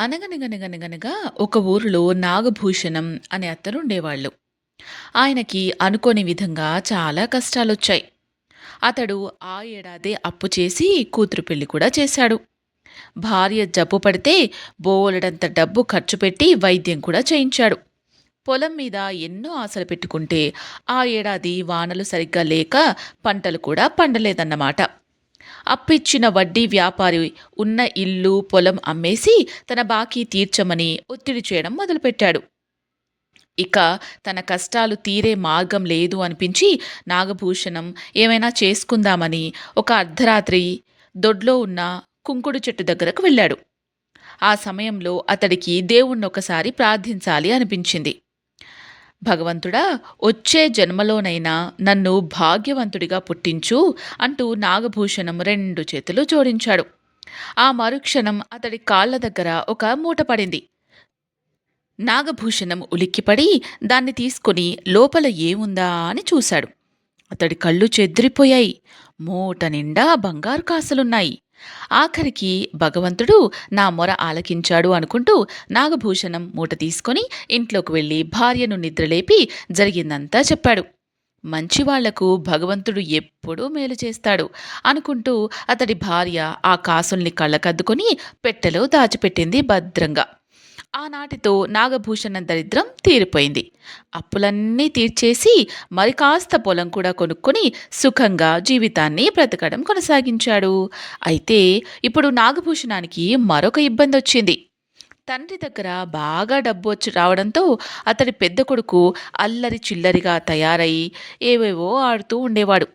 అనగనగనగనగనగా ఒక ఊరిలో నాగభూషణం అనే అతను ఉండేవాళ్ళు ఆయనకి అనుకోని విధంగా చాలా కష్టాలొచ్చాయి. అతడు ఆ ఏడాదే అప్పు చేసి కూతురు పెళ్ళి కూడా చేశాడు. భార్య జబ్బు పడితే బోలెడంత డబ్బు ఖర్చు పెట్టి వైద్యం కూడా చేయించాడు. పొలం మీద ఎన్నో ఆశలు పెట్టుకుంటే ఆ ఏడాది వానలు సరిగ్గా లేక పంటలు కూడా పండలేదన్నమాట. అప్పిచ్చిన వడ్డీ వ్యాపారి ఉన్న ఇల్లు పొలం అమ్మేసి తన బాకీ తీర్చమని ఒత్తిడి చేయడం మొదలుపెట్టాడు. ఇక తన కష్టాలు తీరే మార్గం లేదు అనిపించి నాగభూషణం ఏమైనా చేసుకుందామని ఒక అర్ధరాత్రి దొడ్లో ఉన్న కుంకుడు చెట్టు దగ్గరకు వెళ్ళాడు. ఆ సమయంలో అతడికి దేవుణ్ణి ఒకసారి ప్రార్థించాలి అనిపించింది. భగవంతుడా వచ్చే జన్మలోనైనా నన్ను భాగ్యవంతుడిగా పుట్టించు అంటూ నాగభూషణం రెండు చేతులు జోడించాడు. ఆ మరుక్షణం అతడి కాళ్ళ దగ్గర ఒక మూట పడింది. నాగభూషణం ఉలిక్కిపడి దాన్ని తీసుకుని లోపల ఏముందా అని చూశాడు. అతడి కళ్ళు చెదిరిపోయాయి. మూట నిండా బంగారు కాసులున్నాయి. ఆఖరికి భగవంతుడు నా మొర ఆలకించాడు అనుకుంటూ నాగభూషణం మూట తీసుకొని ఇంట్లోకి వెళ్ళి భార్యను నిద్రలేపి జరిగిందంతా చెప్పాడు. మంచివాళ్ళకు భగవంతుడు ఎప్పుడూ మేలు చేస్తాడు అనుకుంటూ అతడి భార్య ఆ కాసుల్ని కళ్ళకద్దుకొని పెట్టెలో దాచిపెట్టింది భద్రంగా. ఆనాటితో నాగభూషణ దరిద్రం తీరిపోయింది. అప్పులన్నీ తీర్చేసి మరి కాస్త పొలం కూడా కొనుక్కొని సుఖంగా జీవితాన్ని బ్రతకడం కొనసాగించాడు. అయితే ఇప్పుడు నాగభూషణానికి మరొక ఇబ్బంది వచ్చింది. తండ్రి దగ్గర బాగా డబ్బు వచ్చి రావడంతో అతడి పెద్ద కొడుకు అల్లరి చిల్లరిగా తయారై ఏవేవో ఆడుతూ ఉండేవాడు.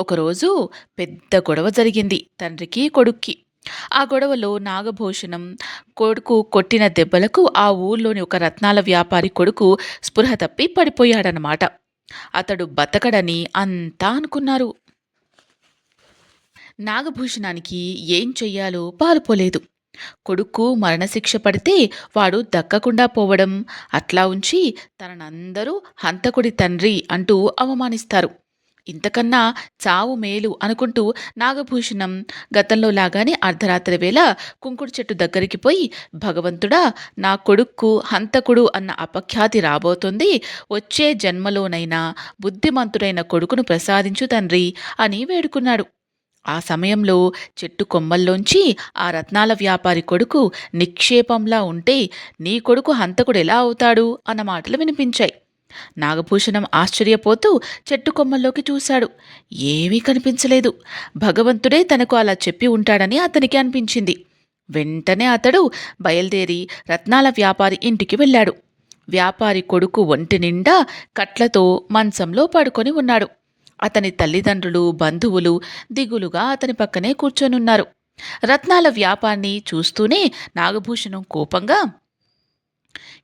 ఒకరోజు పెద్ద గొడవ జరిగింది తండ్రికి కొడుక్కి. ఆ గొడవలో నాగభూషణం కొడుకు కొట్టిన దెబ్బలకు ఆ ఊర్లోని ఒక రత్నాల వ్యాపారి కొడుకు స్పృహ తప్పి పడిపోయాడనమాట అతడు బతకడని అంతా అనుకున్నారు. నాగభూషణానికి ఏం చెయ్యాలో పాలుపోలేదు కొడుకు మరణశిక్ష పడితే వాడు దక్కకుండా పోవడం అట్లా ఉంచి తననందరూ హంతకుడి తండ్రి అంటూ అవమానిస్తారు. ఇంతకన్నా చావు మేలు అనుకుంటూ నాగభూషణం గతంలో లాగానే అర్ధరాత్రి వేళ కుంకుడు చెట్టు దగ్గరికి పోయి భగవంతుడా నా కొడుక్కు హంతకుడు అన్న అపఖ్యాతి రాబోతుంది. వచ్చే జన్మలోనైనా బుద్ధిమంతుడైన కొడుకును ప్రసాదించు తండ్రి అని వేడుకున్నాడు. ఆ సమయంలో చెట్టు కొమ్మల్లోంచి ఆ రత్నాల వ్యాపారి కొడుకు నిక్షేపంలా ఉంటే నీ కొడుకు హంతకుడు ఎలా అవుతాడు? అన్న మాటలు వినిపించాయి. నాగభూషణం ఆశ్చర్యపోతూ చెట్టు కొమ్మల్లోకి చూశాడు. ఏమీ కనిపించలేదు. భగవంతుడే తనకు అలా చెప్పి ఉంటాడని అతనికి అనిపించింది. వెంటనే అతడు బయలుదేరి రత్నాల వ్యాపారి ఇంటికి వెళ్ళాడు. వ్యాపారి కొడుకు ఒంటి నిండా కట్లతో మంచంలో పడుకొని ఉన్నాడు. అతని తల్లిదండ్రులు బంధువులు దిగులుగా అతని పక్కనే కూర్చొనున్నారు. రత్నాల వ్యాపారిని చూస్తూనే నాగభూషణం కోపంగా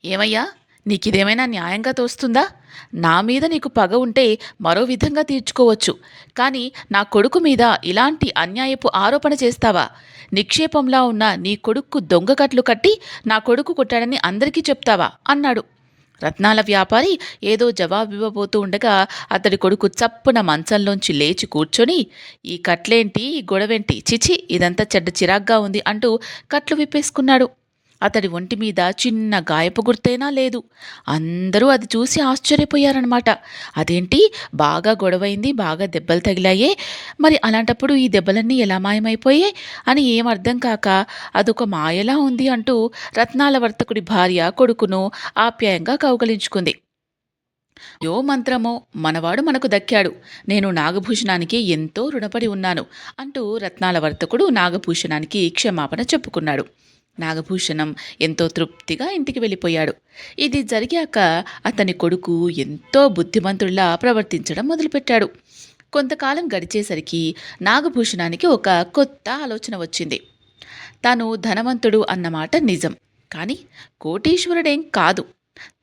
ఏమయ్యా నీకిదేమైనా న్యాయంగా తోస్తుందా నా మీద నీకు పగ ఉంటే మరో విధంగా తీర్చుకోవచ్చు. కానీ నా కొడుకు మీద ఇలాంటి అన్యాయపు ఆరోపణ చేస్తావా? నిక్షేపంలా ఉన్న నీ కొడుక్కు దొంగకట్లు కట్టి నా కొడుకు కొట్టాడని అందరికీ చెప్తావా? అన్నాడు. రత్నాల వ్యాపారి ఏదో జవాబివ్వబోతూ ఉండగా అతడి కొడుకు చప్పున మంచంలోంచి లేచి కూర్చొని ఈ కట్లేంటి? ఈ గొడవేంటి? చిచి ఇదంతా చెడ్డ చిరాగ్గా ఉంది అంటూ కట్లు విప్పేసుకున్నాడు. అతడి ఒంటి మీద చిన్న గాయపు గుర్తైనా లేదు. అందరూ అది చూసి ఆశ్చర్యపోయారనమాట అదేంటి? బాగా గొడవైంది బాగా దెబ్బలు తగిలాయే. మరి అలాంటప్పుడు ఈ దెబ్బలన్నీ ఎలా మాయమైపోయాయి అని ఏం అర్థం కాక అదొక మాయలా ఉంది అంటూ రత్నాల వర్తకుడి భార్య కొడుకును ఆప్యాయంగా కౌగలించుకుంది. యో మంత్రమో మనవాడు మనకు దక్కాడు. నేను నాగభూషణానికి ఎంతో రుణపడి ఉన్నాను అంటూ రత్నాల వర్తకుడు నాగభూషణానికి క్షమాపణ చెప్పుకున్నాడు. నాగభూషణం ఎంతో తృప్తిగా ఇంటికి వెళ్ళిపోయాడు. ఇది జరిగాక అతని కొడుకు ఎంతో బుద్ధిమంతుడిలా ప్రవర్తించడం మొదలుపెట్టాడు. కొంతకాలం గడిచేసరికి నాగభూషణానికి ఒక కొత్త ఆలోచన వచ్చింది. తాను ధనవంతుడు అన్నమాట నిజం. కానీ కోటీశ్వరుడేం కాదు.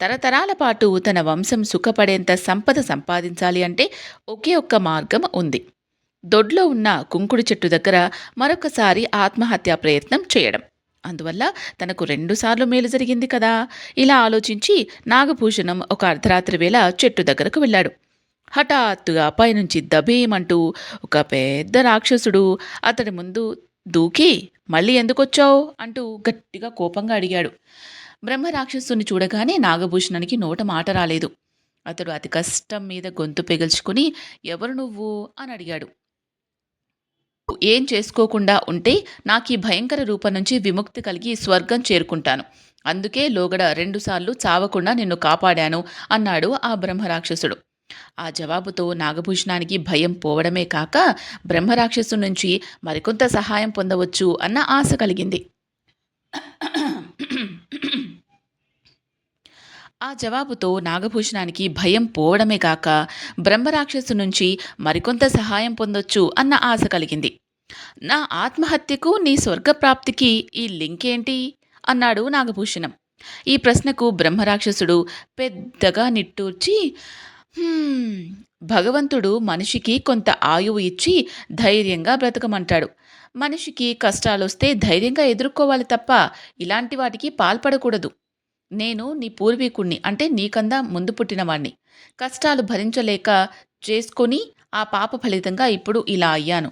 తరతరాల పాటు తన వంశం సుఖపడేంత సంపద సంపాదించాలి అంటే ఒకే ఒక్క మార్గం ఉంది. దొడ్లో ఉన్న కుంకుడు చెట్టు దగ్గర మరొకసారి ఆత్మహత్యా ప్రయత్నం చేయడం. అందువల్ల తనకు రెండుసార్లు మేలు జరిగింది కదా. ఇలా ఆలోచించి నాగభూషణం ఒక అర్ధరాత్రి వేళ చెట్టు దగ్గరకు వెళ్ళాడు. హఠాత్తుగా పైనుంచి దబేమంటూ ఒక పెద్ద రాక్షసుడు అతడి ముందు దూకి మళ్ళీ ఎందుకొచ్చావు? అంటూ గట్టిగా కోపంగా అడిగాడు. బ్రహ్మరాక్షసుని చూడగానే నాగభూషణానికి నోట మాట రాలేదు. అతడు అతి కష్టం మీద గొంతు పెగల్చుకుని ఎవరు నువ్వు? అని అడిగాడు. ఏం చేసుకోకుండా ఉంటే నాకు ఈ భయంకర రూపం నుంచి విముక్తి కలిగి స్వర్గం చేరుకుంటాను. అందుకే లోగడ రెండుసార్లు చావకుండా నిన్ను కాపాడాను అన్నాడు ఆ బ్రహ్మరాక్షసుడు. ఆ జవాబుతో నాగభూషణానికి భయం పోవడమే కాక బ్రహ్మరాక్షసు నుంచి మరికొంత సహాయం పొందవచ్చు అన్న ఆశ కలిగింది. ఆ జవాబుతో నాగభూషణానికి భయం పోవడమే కాక బ్రహ్మరాక్షసు నుంచి మరికొంత సహాయం పొందొచ్చు అన్న ఆశ కలిగింది. నా ఆత్మహత్యకు నీ స్వర్గప్రాప్తికి ఈ లింక్ ఏంటి అన్నాడు నాగభూషణం. ఈ ప్రశ్నకు బ్రహ్మరాక్షసుడు పెద్దగా నిట్టూర్చి భగవంతుడు మనిషికి కొంత ఆయువు ఇచ్చి ధైర్యంగా బ్రతకమంటాడు. మనిషికి కష్టాలొస్తే ధైర్యంగా ఎదుర్కోవాలి తప్ప ఇలాంటి వాటికి పాల్పడకూడదు. నేను నీ పూర్వీకుణ్ణి అంటే నీకందా ముందు పుట్టినవాణ్ణి. కష్టాలు భరించలేక చేసుకొని ఆ పాప ఫలితంగా ఇప్పుడు ఇలా అయ్యాను.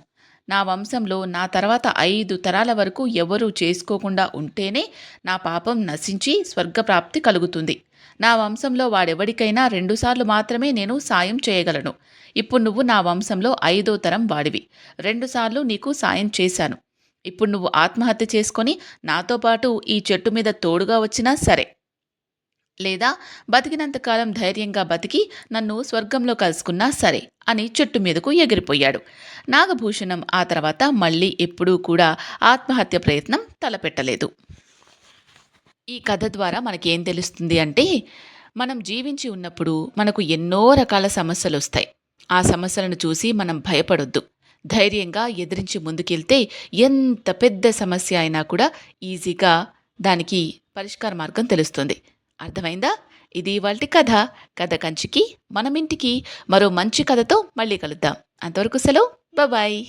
నా వంశంలో నా తర్వాత ఐదు తరాల వరకు ఎవరూ చేసుకోకుండా ఉంటేనే నా పాపం నశించి స్వర్గప్రాప్తి కలుగుతుంది. నా వంశంలో వాడెవడికైనా రెండుసార్లు మాత్రమే నేను సాయం చేయగలను. ఇప్పుడు నువ్వు నా వంశంలో ఐదో తరం వాడివి. రెండుసార్లు నీకు సాయం చేశాను. ఇప్పుడు నువ్వు ఆత్మహత్య చేసుకొని నాతో పాటు ఈ చెట్టు మీద తోడుగా వచ్చినా సరే లేదా బతికినంతకాలం ధైర్యంగా బతికి నన్ను స్వర్గంలో కలుసుకున్నా సరే అని చెట్టు మీదకు ఎగిరిపోయాడు. నాగభూషణం ఆ తర్వాత మళ్ళీ ఎప్పుడూ కూడా ఆత్మహత్య ప్రయత్నం తలపెట్టలేదు. ఈ కథ ద్వారా మనకేం తెలుస్తుంది అంటే మనం జీవించి ఉన్నప్పుడు మనకు ఎన్నో రకాల సమస్యలు వస్తాయి. ఆ సమస్యలను చూసి మనం భయపడొద్దు. ధైర్యంగా ఎదిరించి ముందుకెళ్తే ఎంత పెద్ద సమస్య అయినా కూడా ఈజీగా దానికి పరిష్కార మార్గం తెలుస్తుంది. అర్థమైందా? ఇది ఇవాళ కథ. కథ కంచికి మనం ఇంటికి మరో మంచి కథతో మళ్ళీ కలుద్దాం. అంతవరకు సెలవు. బాయ్.